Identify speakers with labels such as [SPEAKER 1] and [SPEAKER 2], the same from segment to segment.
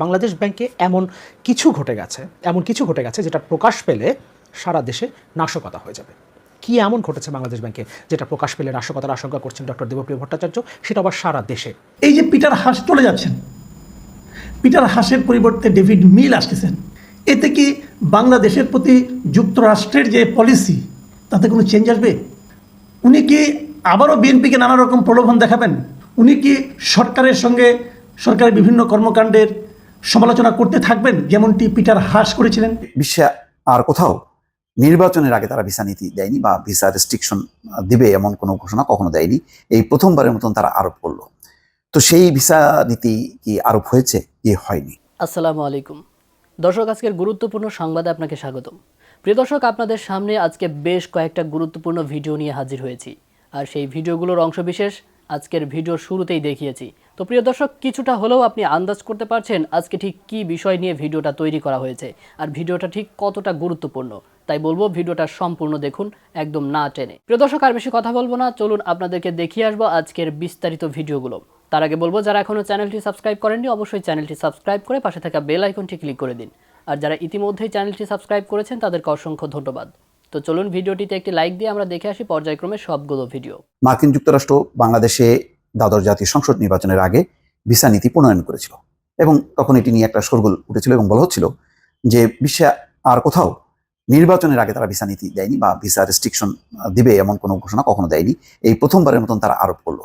[SPEAKER 1] বাংলাদেশ ব্যাংকে এমন কিছু ঘটে গেছে, এমন কিছু ঘটে গেছে যেটা প্রকাশ পেলে সারা দেশে নাশকতা হয়ে যাবে। কি এমন ঘটেছে বাংলাদেশ ব্যাংকে যেটা প্রকাশ পেলে নাশকতার আশঙ্কা করছেন ডক্টর দেবপ্রিয় ভট্টাচার্য? সেটা আবার সারা দেশে।
[SPEAKER 2] এই যে পিটার হাস চলে যাচ্ছেন, পিটার হাসের পরিবর্তে ডেভিড মিল আসতেছেন, এতে কি বাংলাদেশের প্রতি যুক্তরাষ্ট্রের যে পলিসি, তাতে কোনো চেঞ্জ আসবে? উনি কি আবারও বিএনপিকে নানা রকম প্রলোভন দেখাবেন? উনি কি সরকারের সঙ্গে সরকারের বিভিন্ন কর্মকাণ্ডের সমালোচনা করতে থাকবেন যেমনটি পিটার হাস করেছিলেন।
[SPEAKER 3] বিশ্বে আর কোথাও নির্বাচনের আগে তারা ভিসা নীতি দেয়নি বা ভিসা রেস্ট্রিকশন দিবে এমন কোনো ঘোষণা কখনো দেয়নি। এই প্রথমবারের মতন তারা আরোপ করল। তো সেই ভিসা নীতি কি আরোপ হয়েছে? কি হয়নি।
[SPEAKER 4] আসসালামু আলাইকুম। দর্শক আজকের গুরুত্বপূর্ণ সংবাদে আপনাকে স্বাগতম। প্রিয় দর্শক আপনাদের সামনে আজকে বেশ কয়েকটা গুরুত্বপূর্ণ ভিডিও নিয়ে হাজির হয়েছি। আর সেই ভিডিওগুলোর অংশবিশেষ আজকের ভিডিও শুরুতেই দেখিয়েছি। তো প্রিয় দর্শক, কিছুটা হলেও আপনি আন্দাজ করতে পারছেন আজকে ঠিক কি বিষয় নিয়ে ভিডিওটা তৈরি করা হয়েছে আর ভিডিওটা ঠিক কতটা গুরুত্বপূর্ণ। তাই বলব ভিডিওটা সম্পূর্ণ দেখুন, একদম না টেনে। প্রিয় দর্শক, আর বেশি কথা বলব না, চলুন আপনাদেরকে দেখিয়ে আসব আজকের বিস্তারিত ভিডিওগুলো। তার আগে বলব, যারা এখনও চ্যানেলটি সাবস্ক্রাইব করেননি, অবশ্যই চ্যানেলটি সাবস্ক্রাইব করে পাশে থাকা বেল আইকনটি ক্লিক করে দিন। আর যারা ইতিমধ্যেই চ্যানেলটি সাবস্ক্রাইব করেছেন, তাদেরকে অসংখ্য ধন্যবাদ। তো চলুন ভিডিওটিতে একটি লাইক দিয়ে আমরা দেখে আসি পর্যায়ক্রমে সবগুলো ভিডিও।
[SPEAKER 3] মার্কিন যুক্তরাষ্ট্র, বাংলাদেশে দ্বাদশ জাতীয় সংসদ নির্বাচনের আগে ভিসা নীতি প্রণয়ন করেছিল এবং তখন এটি নিয়ে একটা শোরগোল উঠেছিল এবং বলা হচ্ছিল যে বিশ্বে আর কোথাও নির্বাচনের আগে তারা ভিসা নীতি দেয়নি বা ভিসা রেস্ট্রিকশন দিবে এমন কোনো ঘোষণা কখনো দেয়নি। এই প্রথমবারের মতন তারা আরোপ করল।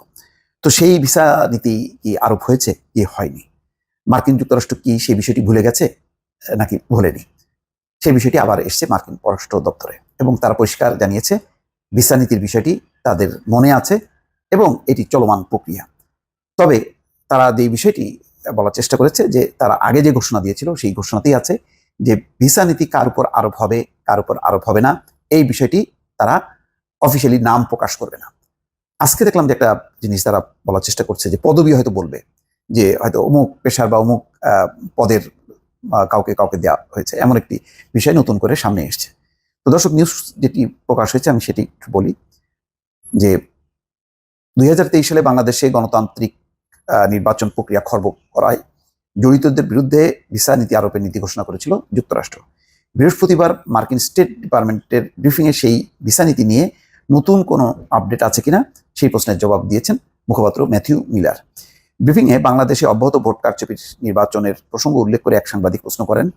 [SPEAKER 3] তো সেই ভিসা নীতি কি আরোপ হয়েছে? কি হয়নি। মার্কিন যুক্তরাষ্ট্র কি সেই বিষয়টি ভুলে গেছে? নাকি ভুলেনি? সেই বিষয়টি আবার এসছে মার্কিন পররাষ্ট্র দপ্তরে এবং তারা পরিষ্কার জানিয়েছে, ভিসা নীতির বিষয়টি তাদের মনে আছে এবং এটি চলমান প্রক্রিয়া। তবে তারা যে বিষয়টি বলার চেষ্টা করেছে যে তারা আগে যে ঘোষণা দিয়েছিল সেই ঘোষণাতেই আছে যে ভিসা নীতি কার উপর আরোপ হবে, কার উপর আরোপ হবে না, এই বিষয়টি তারা অফিসিয়ালি নাম প্রকাশ করবে না। আজকে দেখলাম যে একটা জিনিস তারা বলার চেষ্টা করছে যে পদবি হয়তো বলবে যে হয়তো অমুক পেশার বা অমুক পদের কাউকে কাউকে দেওয়া হয়েছে। এমন একটি বিষয় নতুন করে সামনে এসছে। তো দর্শক নিউজ যেটি প্রকাশ হয়েছে আমি সেটি বলি যে দুই হাজার তেইশ সালে বাংলাদেশে গণতান্ত্রিক নির্বাচন প্রক্রিয়া খর্ব করায় জড়িতদের বিরুদ্ধে ভিসা নীতি আরোপের নীতি ঘোষণা করেছিল যুক্তরাষ্ট্র। বৃহস্পতিবার মার্কিন স্টেট ডিপার্টমেন্টের ব্রিফিংয়ে সেই ভিসা নীতি নিয়ে নতুন কোনো আপডেট আছে কিনা সেই প্রশ্নের জবাব দিয়েছেন মুখপাত্র ম্যাথিউ মিলার। ব্রিফিংয়ে বাংলাদেশে অব্যাহত ভোট কারচুপির নির্বাচনের প্রসঙ্গ উল্লেখ করে এক সাংবাদিক প্রশ্ন করেন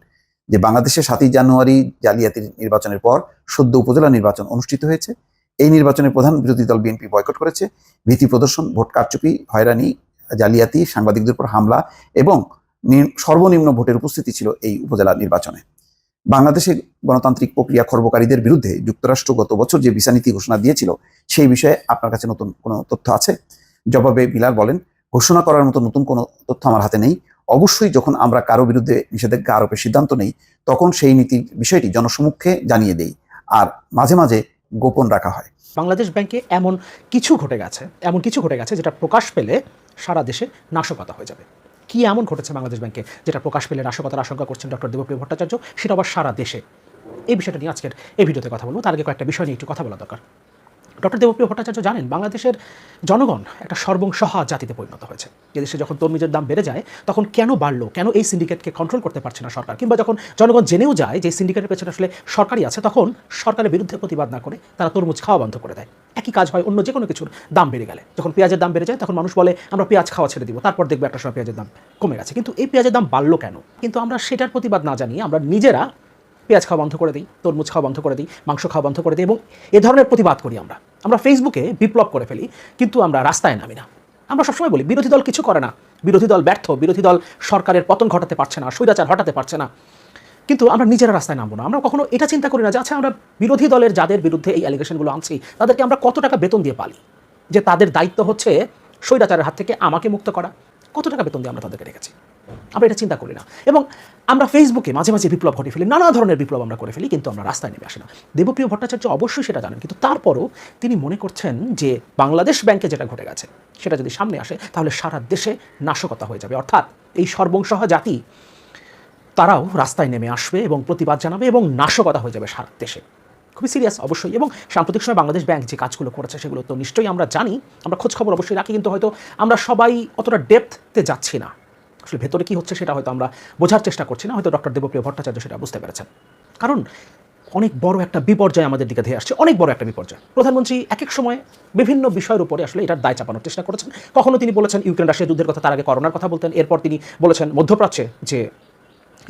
[SPEAKER 3] যে, বাংলাদেশে সাতই জানুয়ারি জালিয়াতির নির্বাচনের পর সদ্য উপজেলা নির্বাচন অনুষ্ঠিত হয়েছে। এই নির্বাচনে প্রধান বিরোধী দল বিএনপি বয়কট করেছে। ভীতি প্রদর্শন, ভোট কারচুপি, হয়রানি, জালিয়াতি, সাংবাদিকদের উপর হামলা এবং সর্বনিম্ন ভোটের উপস্থিতি ছিল এই উপজেলা নির্বাচনে। বাংলাদেশে গণতান্ত্রিক প্রক্রিয়া খর্বকারীদের বিরুদ্ধে যুক্তরাষ্ট্র গত বছর যে ভিসা নীতি ঘোষণা দিয়েছিল, সেই বিষয়ে আপনার কাছে নতুন কোনো তথ্য আছে? জবাবে বিলার বলেন, ঘোষণা করার মতো নতুন কোনো তথ্য আমার হাতে নেই। অবশ্যই যখন আমরা কারও বিরুদ্ধে নিষেধাজ্ঞা, আরোপের সিদ্ধান্ত নেই, তখন সেই নীতির বিষয়টি জনসমক্ষে জানিয়ে দেই। আর মাঝে মাঝে গোপন রাখা হয়।
[SPEAKER 1] বাংলাদেশ ব্যাংকে এমন কিছু ঘটে গেছে, এমন কিছু ঘটে গেছে যেটা প্রকাশ পেলে সারা দেশে নাশকতা হয়ে যাবে। কি এমন ঘটেছে বাংলাদেশ ব্যাংকে যেটা প্রকাশ পেলে নাশকতার আশঙ্কা করছেন ডক্টর দেবপ্রিয় ভট্টাচার্য? সেটা আবার সারা দেশে। এই বিষয়টা নিয়ে আজকের এই ভিডিওতে কথা বলব। তার আগে কয়েকটা বিষয় নিয়ে একটু কথা বলা দরকার। ডক্টর দেবপ্রিয় ভট্টাচার্য জানেন, বাংলাদেশের জনগণ একটা সর্বংসহা জাতিতে পরিণত হয়েছে। এদেশে যখন তরমুজের দাম বেড়ে যায়, তখন কেন বাড়লো? কেন এই সিন্ডিকেটকে কন্ট্রোল করতে পারছে না সরকার? কিংবা যখন জনগণ জেনেও যায় যে সিন্ডিকেটের পেছনে আসলে সরকারই আছে, তখন সরকারের বিরুদ্ধে প্রতিবাদ না করে তারা তরমুজ খাওয়া বন্ধ করে দেয়। একই কাজ হয় অন্য যে কোনো কিছুর দাম বেড়ে গেলে। যখন পেঁয়াজের দাম বেড়ে যায়, তখন মানুষ বলে, আমরা পেঁয়াজ খাওয়া ছেড়ে দিব। তারপর দেখবে একটা সময় পেঁয়াজের দাম কমে গেছে। কিন্তু এই পেঁয়াজের দাম বাড়লো কেন? কিন্তু আমরা সেটার প্রতিবাদ না জানিয়ে আমরা নিজেরা পেঁয়াজ খাওয়া বন্ধ করে দিই, তরমুজ খাওয়া বন্ধ করে দিই, মাংস খাওয়া বন্ধ করে দিই এবং এ ধরনের প্রতিবাদ করি আমরা। আমরা ফেসবুকে বিপ্লব করে ফেলি, কিন্তু আমরা রাস্তায় নামি না। আমরা সবসময় বলি, বিরোধী দল কিছু করে না। বিরোধী দল ব্যর্থ, বিরোধী দল সরকারের পতন ঘটাতে পারছে না, স্বৈরাচার হটাতে পারছে না। কিন্তু আমরা নিজেরা রাস্তায় নামবো না। আমরা কখনো এটা চিন্তা করি না যে আচ্ছা আমরা বিরোধী দলের যাদের বিরুদ্ধে এই অ্যালিগেশনগুলো আনছি, তাদেরকে আমরা কত টাকা বেতন দিয়ে পালি? যে তাদের দায়িত্ব হচ্ছে স্বৈরাচারের হাত থেকে আমাকে মুক্ত করা। কত টাকা বেতন দিয়ে আমরা তাদেরকে রেখেছি? আমরা এটা চিন্তা করি না। এবং আমরা ফেসবুকে মাঝে মাঝে বিপ্লব ঘটে ফেলি, নানা ধরনের বিপ্লব আমরা করে ফেলি, কিন্তু আমরা রাস্তায় নেমে আসি না। দেবপ্রিয় ভট্টাচার্য অবশ্যই সেটা জানেন, কিন্তু তারপরও তিনি মনে করছেন যে বাংলাদেশ ব্যাংকে যেটা ঘটে গেছে, সেটা যদি সামনে আসে, তাহলে সারা দেশে নাশকতা হয়ে যাবে। অর্থাৎ এই সর্বংসহ জাতি, তারাও রাস্তায় নেমে আসবে এবং প্রতিবাদ জানাবে এবং নাশকতা হয়ে যাবে সারা দেশে। খুবই সিরিয়াস অবশ্যই। এবং সাম্প্রতিক সময় বাংলাদেশ ব্যাংক যে কাজগুলো করেছে, সেগুলো তো নিশ্চয়ই আমরা জানি, আমরা খোঁজখবর অবশ্যই রাখি, কিন্তু হয়তো আমরা সবাই অতটা ডেপথতে যাচ্ছি না। আসলে ভেতরে কি হচ্ছে সেটা হয়তো আমরা বোঝার চেষ্টা করছি না, হয়তো ডক্টর দেবপ্রিয় ভট্টাচার্য সেটা বুঝতে পেরেছেন। কারণ অনেক বড় একটা বিপর্যয় আমাদের দিকে ধেয়ে আসছে, অনেক বড় একটা বিপর্যয়। প্রধানমন্ত্রী এক এক সময় বিভিন্ন বিষয়ের উপরে আসলে এটার দায় চাপানোর চেষ্টা করেছেন। কখনো তিনি বলেছেন ইউক্রেন রাশিয়া যুদ্ধের কথা, তার আগে করোনার কথা বলতেন, এরপর তিনি বলেছেন মধ্যপ্রাচ্যে যে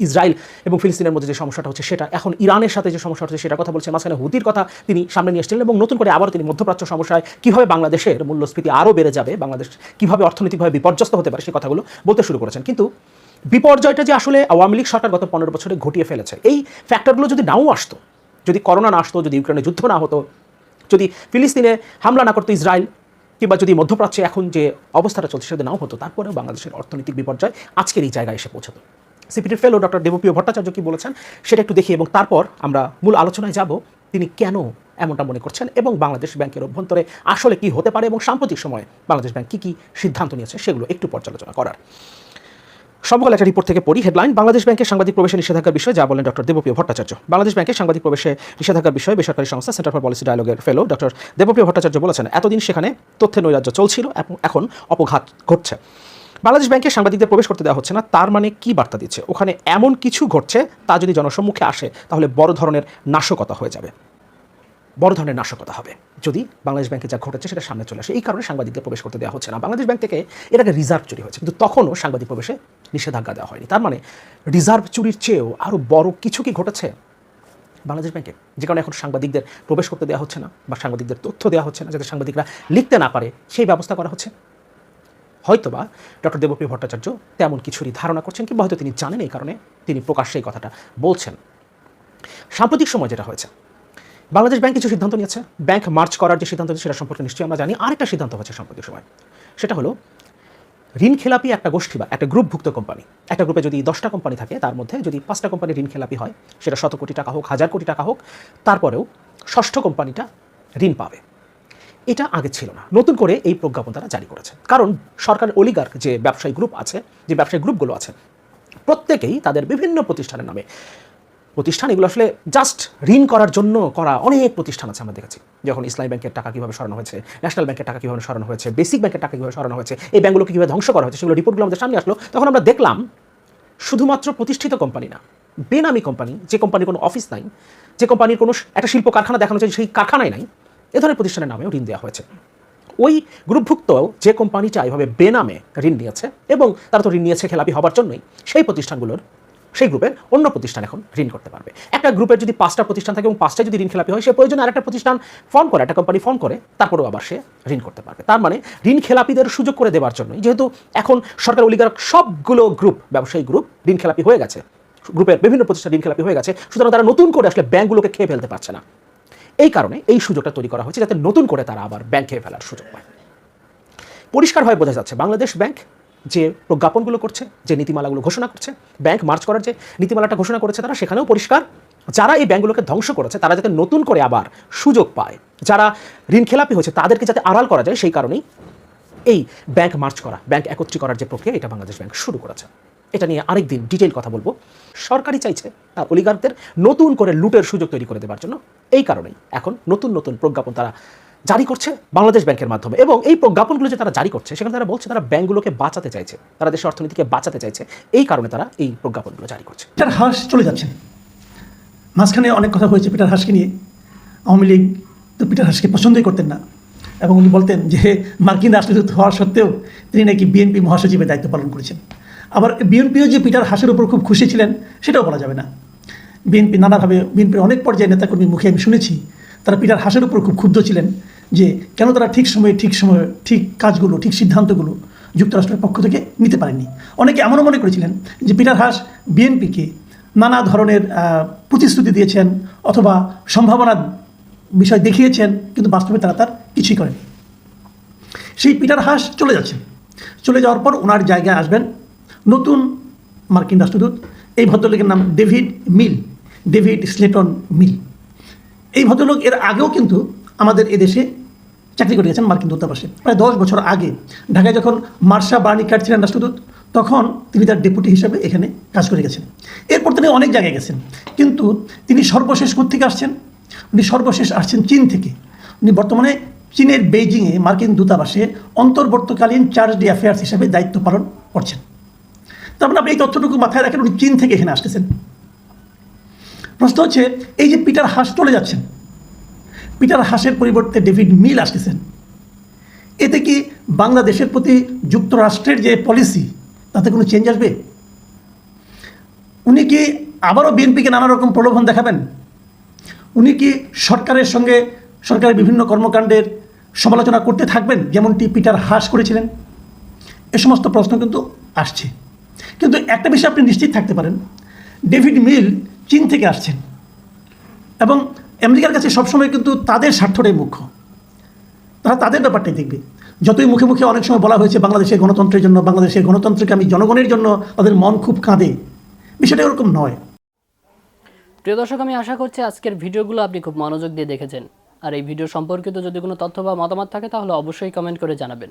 [SPEAKER 1] ইসরায়েল এবং ফিলিস্তিনের মধ্যে যে সমস্যাটা হচ্ছে সেটা। এখন ইরানের সাথে যে সমস্যা হচ্ছে সেটা কথা বলছে মাঝখানে হুতির কথা তিনি সামনে নিয়ে এসেছিলেন এবং নতুন করে আবারও তিনি মধ্যপ্রাচ্য সমস্যায় কীভাবে বাংলাদেশের মূল্যস্ফীতি আরও বেড়ে যাবে, বাংলাদেশ কীভাবে অর্থনৈতিকভাবে বিপর্যস্ত হতে পারে সেই কথাগুলো বলতে শুরু করেছেন। কিন্তু বিপর্যয়টা যে আসলে আওয়ামী লীগ সরকার গত পনেরো বছরে ঘটিয়ে ফেলেছে, এই ফ্যাক্টরগুলো যদি নাও আসতো, যদি করোনা না আসতো, যদি ইউক্রেনে যুদ্ধ না হতো, যদি ফিলিস্তিনে হামলা না করতো ইসরায়েল কিংবা যদি মধ্যপ্রাচ্যে এখন যে অবস্থাটা চলছে সেটা নাও হতো, তারপরেও বাংলাদেশের অর্থনৈতিক বিপর্যয় আজকের এই জায়গায় এসে পৌঁছতো। সিপিটির ফেলো ডক্টর দেবপ্রিয় ভট্টাচার্য কি বলেছেন সেটা একটু দেখি এবং তারপর আমরা মূল আলোচনায় যাব তিনি কেন এমনটা মনে করছেন এবং বাংলাদেশ ব্যাংকের অভ্যন্তরে আসলে কি হতে পারে এবং সাম্প্রতিক সময়ে বাংলাদেশ ব্যাংক কী কী সিদ্ধান্ত নিয়েছে সেগুলো একটু পর্যালোচনা করার। সমকাল একটা রিপোর্ট থেকে পড়ি হেডলাইন বাংলাদেশ ব্যাংকের সাংবাদিক প্রবেশে নিষেধাজ্ঞার বিষয়ে যা বলেন ডক্টর দেবপ্রিয় ভট্টাচার্য। বাংলাদেশ ব্যাংকের সাংবাদিক প্রবেশে নিষেধাজ্ঞার বিষয়ে বেসরকারি সংস্থা সেন্টার ফর পলিসি ডায়ালগের ফেলো ডক্টর দেবপ্রিয় ভট্টাচার্য বলেছেন, এতদিন সেখানে তথ্যের নৈরাজ্য চলছিল এবং এখন অপঘাত ঘটছে। বাংলাদেশ ব্যাংকে সাংবাদিকদের প্রবেশ করতে দেওয়া হচ্ছে না, তার মানে কি বার্তা দিচ্ছে? ওখানে এমন কিছু ঘটছে তা যদি জনসম্মুখে আসে, তাহলে বড় ধরনের নাশকতা হয়ে যাবে। বড় ধরনের নাশকতা হবে। যদি বাংলাদেশ ব্যাংকে যা ঘটেছে সেটা সামনে চলে আসে, এই কারণে সাংবাদিকদের প্রবেশ করতে দেওয়া হচ্ছে না। বাংলাদেশ ব্যাংক থেকে এর আগে রিজার্ভ চুরি হয়েছে, কিন্তু তখনও সাংবাদিক প্রবেশে নিষেধাজ্ঞা দেওয়া হয়নি। তার মানে রিজার্ভ চুরির চেয়েও আরও বড় কিছু কি ঘটেছে? বাংলাদেশ ব্যাংকে যে কারণে এখন সাংবাদিকদের প্রবেশ করতে দেওয়া হচ্ছে না, বা সাংবাদিকদের তথ্য দেওয়া হচ্ছে না, যাতে সাংবাদিকরা লিখতে না পারে, সেই ব্যবস্থা করা হচ্ছে? হয়তোবা ডক্টর দেবপ্রিয় ভট্টাচার্য তেমন কিছুরই ধারণা করছেন কিংবা হয়তো তিনি জানেন এই কারণে তিনি প্রকাশ্যে এই কথাটা বলছেন। সাম্প্রতিক সময় যেটা হয়েছে, বাংলাদেশ ব্যাংক কিছু সিদ্ধান্ত নিয়েছে। ব্যাংক মার্চ করার যে সিদ্ধান্ত সেটা সম্পর্কে নিশ্চয়ই আমরা জানি। আরেকটা সিদ্ধান্ত হয়েছে সাম্প্রতিক সময়, সেটা হলো ঋণ খেলাপি একটা গোষ্ঠী বা একটা গ্রুপভুক্ত কোম্পানি। একটা গ্রুপে যদি দশটা কোম্পানি থাকে, তার মধ্যে যদি পাঁচটা কোম্পানি ঋণ খেলাপি হয়, সেটা শত কোটি টাকা হোক, হাজার কোটি টাকা হোক, তারপরেও ষষ্ঠ কোম্পানিটা ঋণ পাবে। এটা আগে ছিল না। নতুন করে এই প্রজ্ঞাপন তারা জারি করেছে কারণ সরকার অলিগার্ক যে ব্যবসায়ী গ্রুপ আছে, যে ব্যবসায়ী গ্রুপগুলো আছে, প্রত্যেকেই তাদের বিভিন্ন প্রতিষ্ঠানের নামে। প্রতিষ্ঠান এগুলো আসলে জাস্ট ঋণ করার জন্য করা অনেক প্রতিষ্ঠান আছে আমরা দেখেছি। যখন ইসলামী ব্যাংকের টাকা কীভাবে সরানো হয়েছে ন্যাশনাল ব্যাংকের টাকা কীভাবে সরানো হয়েছে বেসিক ব্যাংকের টাকা কীভাবে সরানো হয়েছে, এই ব্যাংকগুলোকে কীভাবে ধ্বংস করা হয়েছে, সেগুলো রিপোর্টগুলো আমাদের সামনে আসলো। তখন আমরা দেখলাম, শুধুমাত্র প্রতিষ্ঠিত কোম্পানি না, বেনামি কোম্পানি যে কোম্পানির কোনো অফিস নাই, যে কোম্পানির কোনো একটা শিল্প কারখানা দেখানো যায় সেই কারখানায় নাই এ ধরনের প্রতিষ্ঠানের নামেও ঋণ দেওয়া হয়েছে। ওই গ্রুপভুক্ত যে কোম্পানিটা এইভাবে বেনামে ঋণ নিয়েছে এবং তারা তো ঋণ নিয়েছে, খেলাপি হবার জন্যই, সেই প্রতিষ্ঠানগুলোর, সেই গ্রুপের অন্য প্রতিষ্ঠান এখন ঋণ করতে পারবে। একটা গ্রুপের যদি পাঁচটা প্রতিষ্ঠান থাকে এবং পাঁচটা যদি ঋণ খেলাপি হয়, সে প্রয়োজনে আরেকটা প্রতিষ্ঠান ফর্ম করে, একটা কোম্পানি ফর্ম করে, তারপরেও আবার সে ঋণ করতে পারবে। তার মানে ঋণ খেলাপিদের সুযোগ করে দেওয়ার জন্যই, যেহেতু এখন সরকার অলিগার সবগুলো গ্রুপ ব্যবসায়ী গ্রুপ ঋণ খেলাপি হয়ে গেছে গ্রুপের বিভিন্ন প্রতিষ্ঠান ঋণ খেলাপি হয়ে গেছে, সুতরাং তারা নতুন করে আসলে ব্যাংকগুলোকে খেয়ে ফেলতে পারছে না। এই কারণে এই সুযোগটা তৈরি করা হয়েছে যাতে নতুন করে তারা আবার ব্যাংক ফেলার সুযোগ পায়। পরিষ্কারভাবে বোঝা যাচ্ছে, বাংলাদেশ ব্যাংক যে প্রজ্ঞাপনগুলো করছে, যে নীতিমালাগুলো ঘোষণা করছে ব্যাংক মার্চ করার যে নীতিমালাটা ঘোষণা করেছে, তারা সেখানেও পরিষ্কার। যারা এই ব্যাংকগুলোকে ধ্বংস করেছে, তারা যাতে নতুন করে আবার সুযোগ পায়। যারা ঋণ খেলাপি হয়েছে, তাদেরকে যাতে আড়াল করা যায়, সেই কারণেই এই ব্যাংক মার্চ করা ব্যাংক একত্রী করার যে প্রক্রিয়া, এটা বাংলাদেশ ব্যাংক শুরু করেছে। এটা নিয়ে আরেকদিন ডিটেইল কথা বলব। সরকারই চাইছে তার অলিগারদের নতুন করে লুটের সুযোগ তৈরি করে দেওয়ার জন্য। এই কারণেই এখন নতুন নতুন প্রজ্ঞাপন তারা জারি করছে বাংলাদেশ ব্যাংকের মাধ্যমে এবং এই প্রজ্ঞাপনগুলো যে তারা জারি করছে, সেখানে তারা বলছে তারা ব্যাংকগুলোকে বাঁচাতে চাইছে, তারা দেশের অর্থনীতিকে বাঁচাতে চাইছে। এই কারণে তারা এই প্রজ্ঞাপনগুলো জারি করছে।
[SPEAKER 2] পিটার হাস চলে যাচ্ছেন। মাঝখানে অনেক কথা হয়েছে পিটার হাসকে নিয়ে। আওয়ামী লীগ তো পিটার হাসকে পছন্দই করতেন না। এবং উনি বলতেন যে মার্কিন রাষ্ট্রদূত হওয়ার সত্ত্বেও তিনি নাকি বিএনপি মহাসচিবের দায়িত্ব পালন করেছেন। আবার বিএনপিও যে পিটার হাসের উপর খুব খুশি ছিলেন, সেটাও বলা যাবে না। বিএনপি নানাভাবে বিএনপির অনেক পর্যায়ে নেতাকর্মীর মুখে আমি শুনেছি, তারা পিটার হাসের উপর খুব ক্ষুব্ধ ছিলেন যে কেন তারা ঠিক সময়ে ঠিক সময়ে, ঠিক কাজগুলো, ঠিক সিদ্ধান্তগুলো যুক্তরাষ্ট্রের পক্ষ থেকে নিতে পারেনি। অনেকে এমনও মনে করেছিলেন যে পিটার হাস বিএনপিকে নানা ধরনের প্রতিশ্রুতি দিয়েছেন অথবা সম্ভাবনার বিষয় দেখিয়েছেন, কিন্তু বাস্তবে তারা তার কিছুই করেন। সেই পিটার হাস চলে যাচ্ছেন। চলে যাওয়ার পর ওনার জায়গায় আসবেন নতুন মার্কিন রাষ্ট্রদূত। এই ভদ্রলোকের নাম David Mill, David Slayton Mill. এই ভদ্রলোক এর আগেও কিন্তু আমাদের এদেশে চাকরি করে গেছেন মার্কিন দূতাবাসে। প্রায় দশ বছর আগে ঢাকায় যখন মার্শা বার্নিকার ছিলেন রাষ্ট্রদূত, তখন তিনি তার ডেপুটি হিসাবে এখানে কাজ করে গেছেন। এরপর তিনি অনেক জায়গায় গেছেন। কিন্তু তিনি সর্বশেষ থেকে আসছেন? উনি সর্বশেষ আসছেন চীন থেকে। উনি বর্তমানে চীনের বেইজিংয়ে মার্কিন দূতাবাসে অন্তর্বর্তকালীন চার্জ ডি অ্যাফেয়ার্স হিসাবে দায়িত্ব পালন করছেন। তার মানে আপনি এই তথ্যটুকু মাথায় রাখেন, উনি চীন থেকে এখানে আসতেছেন। প্রশ্ন হচ্ছে, এই যে পিটার হাস চলে যাচ্ছেন, পিটার হাসের পরিবর্তে ডেভিড মিল আসতেছেন, এতে কি বাংলাদেশের প্রতি যুক্তরাষ্ট্রের যে পলিসি, তাতে কোনো চেঞ্জ আসবে? উনি কি আবারও বিএনপিকে নানা রকম প্রলোভন দেখাবেন? উনি কি সরকারের সঙ্গে সরকারের বিভিন্ন কর্মকাণ্ডের সমালোচনা করতে থাকবেন, যেমনটি পিটার হাস করেছিলেন? এ সমস্ত প্রশ্ন কিন্তু আসছে। কিন্তু একটা বিষয় আপনি নিশ্চিত থাকতে পারেন, ডেভিড মিল চীন থেকে আসছেন এবং আমেরিকার কাছে সবসময় কিন্তু তাদের স্বার্থটাই মুখ্য। তারা তাদের ব্যাপারটাই দেখবে। যতই মুখে মুখে অনেক সময় বলা হয়েছে বাংলাদেশের গণতন্ত্রের জন্য, বাংলাদেশের গণতন্ত্রকে আমি জনগণের জন্য তাদের মন খুব কাঁদে, বিষয়টা ওরকম নয়।
[SPEAKER 4] প্রিয় দর্শক, আমি আশা করছি আজকের ভিডিওগুলো আপনি খুব মনোযোগ দিয়ে দেখেছেন। আর এই ভিডিও সম্পর্কিত যদি কোনো তথ্য বা মতামত থাকে, তাহলে অবশ্যই কমেন্ট করে জানাবেন।